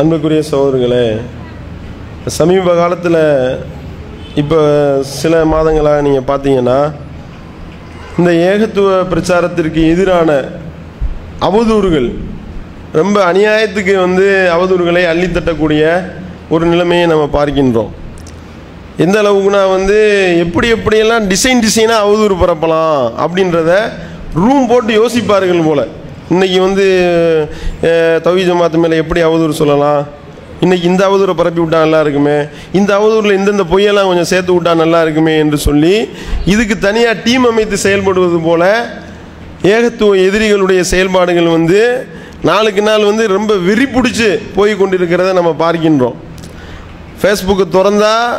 அன்புக்குரிய சகோதரர்களே சமீப காலத்தில் இப்போ சில மாதங்களாக நீங்கள் பார்த்தீங்கன்னா இந்த ஏகத்துவ பிரச்சாரத்திற்கு எதிரான அவதூறுகள் ரொம்ப அநியாயத்துக்கு வந்து அவதூறுகளை அள்ளித்தட்டக்கூடிய ஒரு நிலைமையை நம்ம பார்க்கின்றோம். எந்த அளவுக்குனா வந்து எப்படி எப்படியெல்லாம் டிசைன் டிசைனாக அவதூறு பரப்பலாம் அப்படின்றத ரூம் போட்டு யோசிப்பார்கள் போல். இன்றைக்கி வந்து தவி ஜமாத்து மேலே எப்படி அவதூறு சொல்லலாம்? இன்றைக்கி இந்த அவதூறை பரப்பி விட்டால் நல்லா இருக்குமே? இந்த அவதூறில் இந்தந்த பொய்யெல்லாம் கொஞ்சம் சேர்த்து விட்டால் நல்லா இருக்குமே என்று சொல்லி இதுக்கு தனியாக டீம் அமைத்து செயல்படுவது போல் ஏகத்துவ எதிரிகளுடைய செயல்பாடுகள் வந்து நாளுக்கு நாள் வந்து ரொம்ப வெறி பிடிச்சி போய் கொண்டிருக்கிறத நம்ம பார்க்கின்றோம். ஃபேஸ்புக்கு திறந்தால்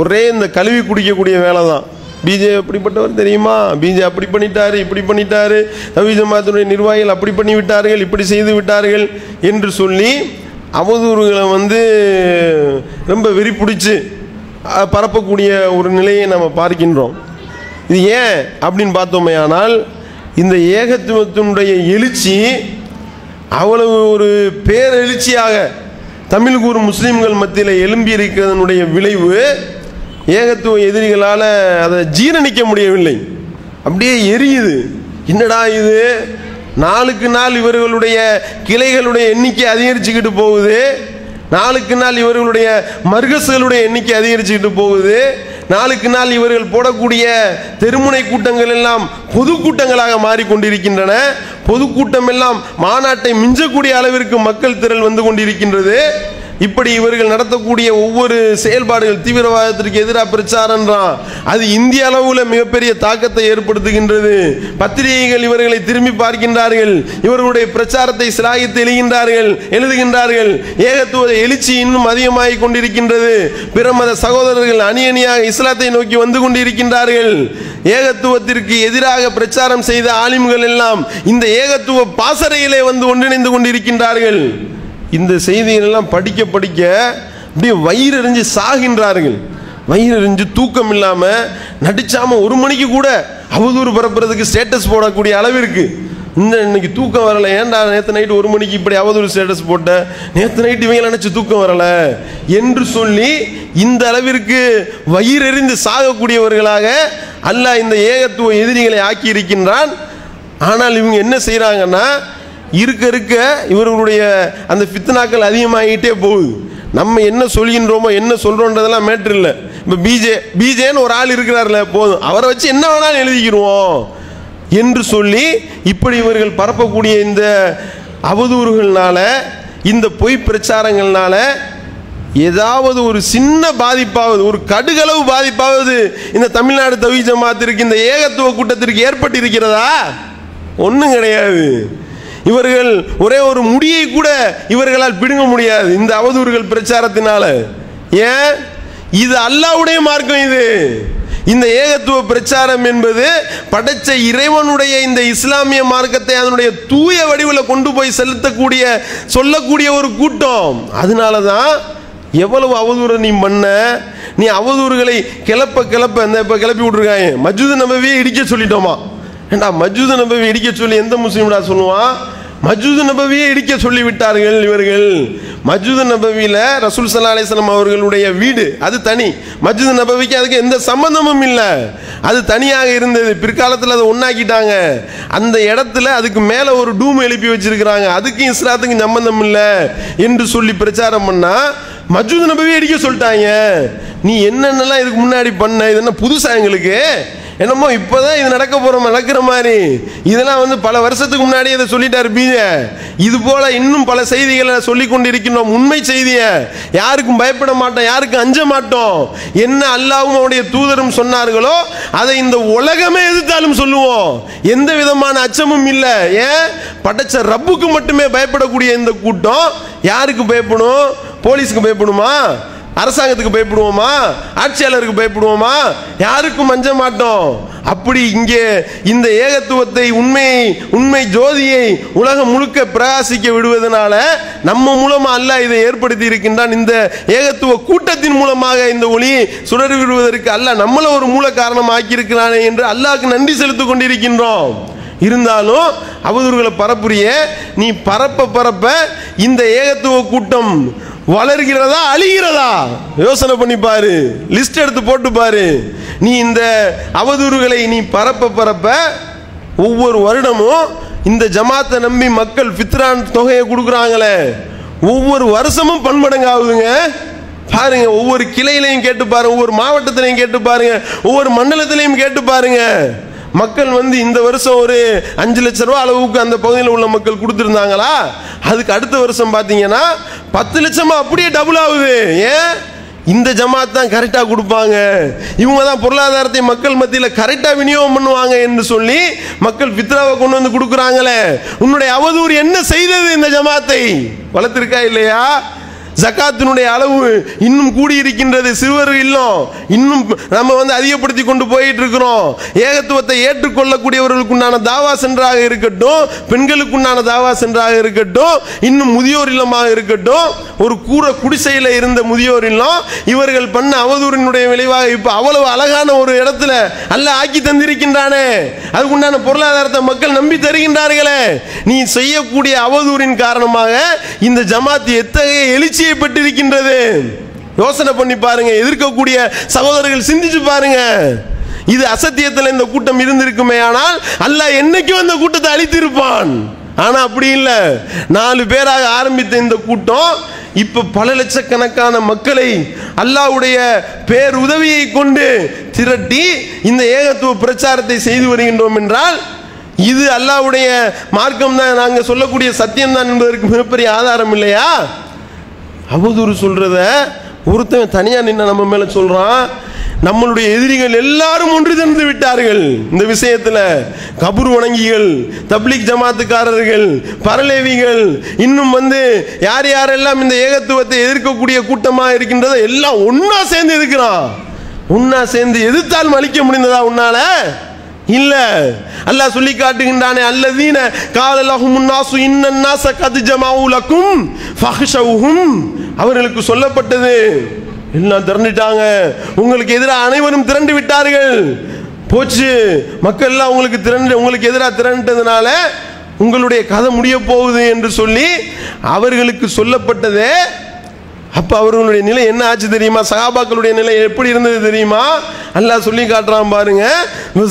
ஒரே இந்த கழுவி குடிக்கக்கூடிய வேலை தான் பிஜே எப்படிப்பட்டவர் தெரியுமா? பிஜே அப்படி பண்ணிட்டாரு இப்படி பண்ணிட்டாரு. நவீ ஜமாத்துடைய நிர்வாகிகள் அப்படி பண்ணி விட்டார்கள் இப்படி செய்து விட்டார்கள் என்று சொல்லி அவதூறுகளை வந்து ரொம்ப வெறி பிடிச்சி பரப்பக்கூடிய ஒரு நிலையை நம்ம பார்க்கின்றோம். இது ஏன் அப்படின்னு பார்த்தோமே ஆனால் இந்த ஏகத்துவத்தினுடைய எழுச்சி அவ்வளவு ஒரு பேரெழுச்சியாக தமிழ் கூறும் முஸ்லீம்கள் மத்தியில் எழும்பி இருக்கிறதனுடைய விளைவு ஏகத்துவ எதிரிகளால் அதை ஜீரணிக்க முடியவில்லை. அப்படியே எரியுது. என்னடா இது? நாளுக்கு நாள் இவர்களுடைய கிளைகளுடைய எண்ணிக்கை அதிகரிச்சுக்கிட்டு போகுது. நாளுக்கு நாள் இவர்களுடைய மர்கசுகளுடைய எண்ணிக்கை அதிகரிச்சுக்கிட்டு போகுது. நாளுக்கு நாள் இவர்கள் போடக்கூடிய தெருமுனை கூட்டங்கள் எல்லாம் பொதுக்கூட்டங்களாக மாறிக்கொண்டிருக்கின்றன. பொதுக்கூட்டம் எல்லாம் மாநாட்டை மிஞ்சக்கூடிய அளவிற்கு மக்கள் திரள் வந்து கொண்டிருக்கின்றது. இப்படி இவர்கள் நடத்தக்கூடிய ஒவ்வொரு செயல்பாடுகள் தீவிரவாதத்திற்கு எதிராக பிரச்சாரம்ன்றான் அது இந்திய அளவில் மிகப்பெரிய தாக்கத்தை ஏற்படுத்துகின்றது. பத்திரிகைகள் இவர்களை திரும்பி பார்க்கின்றார்கள். இவர்களுடைய பிரச்சாரத்தை சிலாகித்து எழுகின்றார்கள் எழுதுகின்றார்கள். ஏகத்துவ எழுச்சி இன்னும் அதிகமாகிக் கொண்டிருக்கின்றது. பிற மத சகோதரர்கள் அணி அணியாக இஸ்லாத்தை நோக்கி வந்து கொண்டிருக்கின்றார்கள். ஏகத்துவத்திற்கு எதிராக பிரச்சாரம் செய்த ஆலிம்கள் எல்லாம் இந்த ஏகத்துவ பாசறையிலே வந்து ஒன்றிணைந்து கொண்டிருக்கின்றார்கள். இந்த செய்திகள் எல்லாம் படிக்க படிக்க அப்படியே வயிறறிஞ்சு சாகின்றார்கள். வயிறறிஞ்சு தூக்கம் இல்லாமல் நடிச்சாமல் ஒரு மணிக்கு கூட அவதூறு பரப்புறதுக்கு ஸ்டேட்டஸ் போடக்கூடிய அளவிற்கு. இந்த இன்னைக்கு தூக்கம் வரல. ஏன்டா நேற்று நைட்டு ஒரு மணிக்கு இப்படி அவதூறு ஸ்டேட்டஸ் போட்ட? நேற்று நைட்டு இவங்க நினச்சி தூக்கம் வரல. என்று சொல்லி இந்த அளவிற்கு வயிறெறிந்து சாகக்கூடியவர்களாக அல்லாஹ் இந்த ஏகத்துவ எதிரிகளை ஆக்கி இருக்கின்றான் ஆனால் இவங்க என்ன செய்கிறாங்கன்னா இருக்க இருக்க இவர்களுடைய அந்த ஃபித்னாக்கள் அதிகமாகிட்டே போகுது. நம்ம என்ன சொல்கின்றோமோ என்ன சொல்கிறோன்றதெல்லாம் மேட்ரு இல்லை. இப்போ பிஜே பிஜேன்னு ஒரு ஆள் இருக்கிறார்ல போதும். அவரை வச்சு என்ன வேணாலும் எழுதிக்கிடுவோம் என்று சொல்லி இப்படி இவர்கள் பரப்பக்கூடிய இந்த அவதூறுகள்னால இந்த பொய் பிரச்சாரங்கள்னால ஏதாவது ஒரு சின்ன பாதிப்பாவது ஒரு கடுகளவு பாதிப்பாவது இந்த தமிழ்நாடு தவி ஜமாத்திற்கு இந்த ஏகத்துவ கூட்டத்திற்கு ஏற்பட்டு இருக்கிறதா ஒன்றும் கிடையாது. இவர்கள் ஒரே ஒரு முடியை கூட இவர்களால் பிடுங்க முடியாது. இந்த அவதூறுகள் பிரச்சாரத்தினால. ஏன்? இது அல்லாவுடைய மார்க்கம் இது. இந்த ஏகத்துவ பிரச்சாரம் என்பது படைச்ச இறைவனுடைய இந்த இஸ்லாமிய மார்க்கத்தை அதனுடைய தூய வடிவில் கொண்டு போய் செலுத்தக்கூடிய சொல்லக்கூடிய ஒரு கூட்டம். அதனால தான் எவ்வளவு அவதூறு நீ பண்ண? நீ அவதூறுகளை கிளப்ப கிளப்ப இந்த இப்போ கிளப்பி விட்ருக்காங்க மஜூது நம்பவே இடிக்க சொல்லிட்டோமா? ஏண்டா மஜூது நம்பவே இடிக்க சொல்லி எந்த முஸ்லீம்டா சொல்லுவான்? மஜூது நபவியை இடிக்க சொல்லி விட்டார்கள் இவர்கள். மஜூது நபவியில் ரசூல் சல்லா அலிஸ்லாம் அவர்களுடைய வீடு அது தனி. மஜூது நபவிக்கு அதுக்கு எந்த சம்பந்தமும் இல்லை. அது தனியாக இருந்தது. பிற்காலத்தில் அதை ஒன்றாக்கிட்டாங்க அந்த இடத்துல அதுக்கு மேலே ஒரு டூம் எழுப்பி வச்சிருக்கிறாங்க. அதுக்கும் இஸ்லாத்துக்கும் சம்பந்தம் இல்லை என்று சொல்லி பிரச்சாரம் பண்ணால் மஜூது நபவி அடிக்க சொல்லிட்டாங்க. நீ என்னென்னலாம் இதுக்கு முன்னாடி பண்ண? இது என்ன புதுசாக எங்களுக்கு? என்னமோ இப்போதான் இது நடக்க போகிறோம் நடக்கிற மாதிரி. இதெல்லாம் வந்து பல வருஷத்துக்கு முன்னாடி இதை சொல்லிட்டார் பீஜ இது போல இன்னும் பல செய்திகளை சொல்லி கொண்டு இருக்கின்றோம் உண்மை செய்தியை யாருக்கும் பயப்பட மாட்டோம் யாருக்கும் அஞ்ச மாட்டோம். என்ன அல்லாவும் அவனுடைய தூதரும் சொன்னார்களோ அதை இந்த உலகமே எதிர்த்தாலும் சொல்லுவோம். எந்த விதமான அச்சமும் இல்லை. ஏன்? படைச்ச ரப்புக்கு மட்டுமே பயப்படக்கூடிய இந்த கூட்டம் யாருக்கு பயப்படும்? போலீஸுக்கு பயப்படுமா? அரசாங்கத்துக்கு பயப்படுவோமா? ஆட்சியாளருக்கு பயப்படுவோமா? யாருக்கும் மஞ்ச மாட்டோம். அப்படி இங்கே இந்த ஏகத்துவத்தை உண்மை உண்மை ஜோதியை உலகம் முழுக்க பிரகாசிக்க விடுவதனால நம்ம மூலமா அல்லாஹ் இதை ஏற்படுத்தி இருக்கின்றான் இந்த ஏகத்துவ கூட்டத்தின் மூலமாக இந்த ஒளி சுடர் விடுவதற்கு அல்ல. நம்மள ஒரு மூல காரணம் ஆக்கியிருக்கிறானே என்று அல்லாவுக்கு நன்றி செலுத்திக் கொண்டிருக்கின்றோம். இருந்தாலும் அவதூறுகளை பரப்புரிய நீ பரப்ப பரப்ப இந்த ஏகத்துவ கூட்டம் வளர்கிறதா அழிகிறதா? யோசனை பண்ணி பாரு. லிஸ்ட் எடுத்து போட்டு பாரு. நீ இந்த அவதூறுகளை நீ பரப்ப பரப்ப ஒவ்வொரு வருடமும் இந்த ஜமாத்தை நம்பி மக்கள் ஃபித்ரான் தொகையை கொடுக்குறாங்களே. ஒவ்வொரு வருஷமும் பன்மடங்கு ஆகுதுங்க. பாருங்க ஒவ்வொரு கிளையிலையும் கேட்டு பாருங்க ஒவ்வொரு மாவட்டத்திலையும் கேட்டு பாருங்க ஒவ்வொரு மண்டலத்திலையும் கேட்டு பாருங்க. மக்கள் வந்து இந்த வருஷம் ஒரு அஞ்சு லட்ச ரூபா அளவுக்கு அந்த பகுதியில் உள்ள மக்கள் கொடுத்துருந்தாங்களா? அதுக்கு அடுத்த வருஷம் பார்த்தீங்கன்னா பத்து லட்சமா அப்படியே டபுள் ஆகுது. ஏன்? இந்த ஜமாத் தான் கரெக்டாக கொடுப்பாங்க. இவங்க தான் பொருளாதாரத்தை மக்கள் மத்தியில் கரெக்டாக விநியோகம் பண்ணுவாங்க என்று சொல்லி மக்கள் பித்ராவை கொண்டு வந்து கொடுக்குறாங்களே. உன்னுடைய அவதூறு என்ன செய்தது இந்த ஜமாத்தை? வளர்த்துருக்கா இல்லையா? ஜக்காத்தினுடைய அளவு இன்னும் கூடி இருக்கின்றது சிறுவர் இல்லம். இன்னும் நம்ம வந்து அதிகப்படுத்தி கொண்டு போயிட்டு இருக்கிறோம் ஏகத்துவத்தை ஏற்றுக்கொள்ளக்கூடியவர்களுக்குண்டான தாவா சென்றாக இருக்கட்டும் பெண்களுக்குண்டான தாவா சென்றாக இருக்கட்டும் இன்னும் முதியோர் இல்லமாக இருக்கட்டும் ஒரு கூற குடிசையில் இருந்த முதியோர் இல்லம் இவர்கள் பண்ண அவதூறினுடைய விளைவாக இப்போ அவ்வளவு அழகான ஒரு இடத்துல அல்ல ஆக்கி தந்திருக்கின்றானே. அதுக்குண்டான பொருளாதாரத்தை மக்கள் நம்பி தருகின்றார்களே. நீ செய்யக்கூடிய அவதூறின் காரணமாக இந்த ஜமாத் எத்தகைய எழுச்சி பெற்றிருக்கின்றது யோசனை பண்ணி பாருங்க எதிர்க்கக்கூடிய சகோதரர்கள் சிந்திச்சு பாருங்க. இது அசத்தியத்தில் இந்த கூட்டம் இருந்திருக்குமே ஆனால் அல்லாஹ் என்னைக்கும் அந்த கூட்டத்தை அழித்திருப்பான். ஆனா அப்படி இல்லை. நாலு பேராக ஆரம்பித்த இந்த கூட்டம் இப்போ பல லட்சக்கணக்கான மக்களை அல்லாஹ்வுடைய பேருதவியை கொண்டு திரட்டி இந்த ஏகத்துவ பிரச்சாரத்தை செய்து வருகின்றோம் என்றால் இது அல்லாஹ்வுடைய மார்க்கம் தான் நாங்கள் சொல்லக்கூடிய சத்தியம் தான் என்பதற்கு மிகப்பெரிய ஆதாரம் இல்லையா? அவதூறு சொல்கிறத ஒருத்தன் தனியாக நின்று நம்ம மேலே சொல்கிறான் நம்மளுடைய எதிரிகள் எல்லாரும் ஒன்று திறந்து விட்டார்கள். இந்த விஷயத்தில் கபூர் வணங்கிகள் தப்லீக் ஜமாத்துக்காரர்கள் பரலேவிகள் இன்னும் வந்து யார் யாரெல்லாம் இந்த ஏகத்துவத்தை எதிர்க்கக்கூடிய கூட்டமாக இருக்கின்றதோ எல்லாம் ஒன்றா சேர்ந்து இருக்கிறான். ஒன்றா சேர்ந்து எதிர்த்தால் அழிக்க முடிந்ததா உன்னால? இல்ல. அல்லாஹ் சொல்லி காட்டுகின்றானே அல்லதீன காலலஹும் நாசு இன்னன் நாச கத் ஜமாவுலக்கும் ஃபஹ்ஷவுஹும். அவர்களுக்கு சொல்லப்பட்டது. எல்லாம் திரண்டுட்டாங்க உங்களுக்கு எதிராக அனைவரும் திரண்டு விட்டார்கள். போச்சு. மக்கள் எல்லாம் உங்களுக்கு திரண்டு உங்களுக்கு எதிராக திரண்டதுனால உங்களுடைய கதை முடிய போகுது என்று சொல்லி அவர்களுக்கு சொல்லப்பட்டதே அப்போ அவர்களுடைய நிலை என்ன ஆச்சு தெரியுமா? சகாபாக்களுடைய நிலை எப்படி இருந்தது தெரியுமா? அல்லாஹ் சொல்லி காட்டுறான் பாருங்க.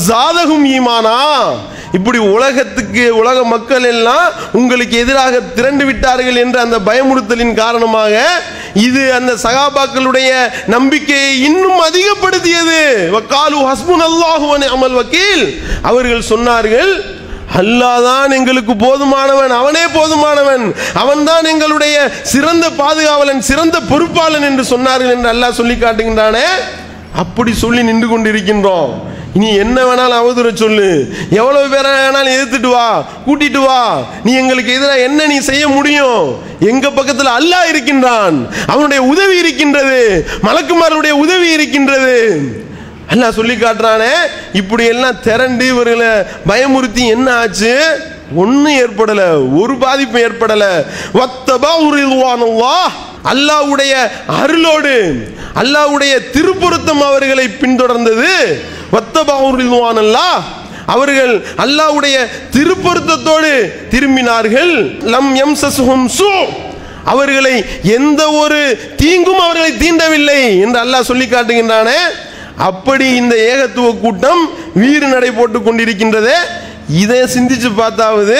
ஜாதகம் ஈமானா? இப்படி உலகத்துக்கு உலக மக்கள் எல்லாம் உங்களுக்கு எதிராக திரண்டு விட்டார்கள் என்ற அந்த பயமுறுத்தலின் காரணமாக இது அந்த சகாபாக்களுடைய நம்பிக்கையை இன்னும் அதிகப்படுத்தியது. வக்காலு ஹஸ்முன் அல்லாஹு அமல் வக்கீல். அவர்கள் சொன்னார்கள் அல்லாதான் எங்களுக்கு போதுமானவன் அவனே போதுமானவன். அவன்தான் எங்களுடைய சிறந்த பாதுகாவலன் சிறந்த பொறுப்பாளன் என்று சொன்னார்கள் என்று அல்லாஹ் சொல்லி காட்டுகின்றானே. அப்படி சொல்லி நின்று கொண்டிருக்கின்றோம். நீ என்ன வேணாலும் அவதூற சொல்லு. எவ்வளவு பேரை வேணாலும் எதிர்த்துட்டு வா கூட்டிட்டு வா. நீ எங்களுக்கு எதிராக என்ன நீ செய்ய முடியும்? எங்க பக்கத்தில் அல்லாஹ் இருக்கின்றான். அவனுடைய உதவி இருக்கின்றது. மலக்குமாரனுடைய உதவி இருக்கின்றது. அல்லாஹ் சொல்லி காட்டுறானே. இப்படி எல்லாம் திரண்டு இவர்களை பயமுறுத்தி என்ன ஆச்சு? ஒன்றும் ஏற்படல ஒரு பாதிப்பு ஏற்படல. வத்தபா உருவானவா அல்லாஹ்வுடைய அருளோடு அல்லாஹ்வுடைய திருப்பொருத்தம் அவர்களை பின்தொடர்ந்தது. வத்தபா உருவானல்லா அவர்கள் அல்லாஹ்வுடைய திருப்பொருத்தத்தோடு திரும்பினார்கள். லம் எம் சு. அவர்களை எந்த ஒரு தீங்கும் அவர்களை தீண்டவில்லை என்று அல்லாஹ் சொல்லி காட்டுகின்றானே. அப்படி இந்த ஏகத்துவ கூட்டம் வீறு நடை போட்டு கொண்டிருக்கின்றதே. இதை சிந்திச்சு பார்த்தாவது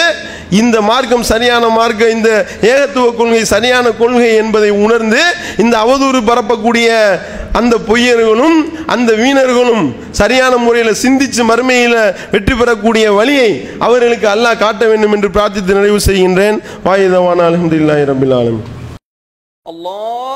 இந்த மார்க்கம் சரியான மார்க்கம் இந்த ஏகத்துவ கொள்கை சரியான கொள்கை என்பதை உணர்ந்து இந்த அவதூறு பரப்பக்கூடிய அந்த பொய்யர்களும் அந்த வீணர்களும் சரியான முறையில் சிந்திச்சு மறுமையில் வெற்றி பெறக்கூடிய வழியை அவர்களுக்கு அல்லாஹ் காட்ட வேண்டும் என்று பிரார்த்தித்து நிறைவு செய்கின்றேன். வாயுதவான அலமதுல்லாஹி அல்லாஹ்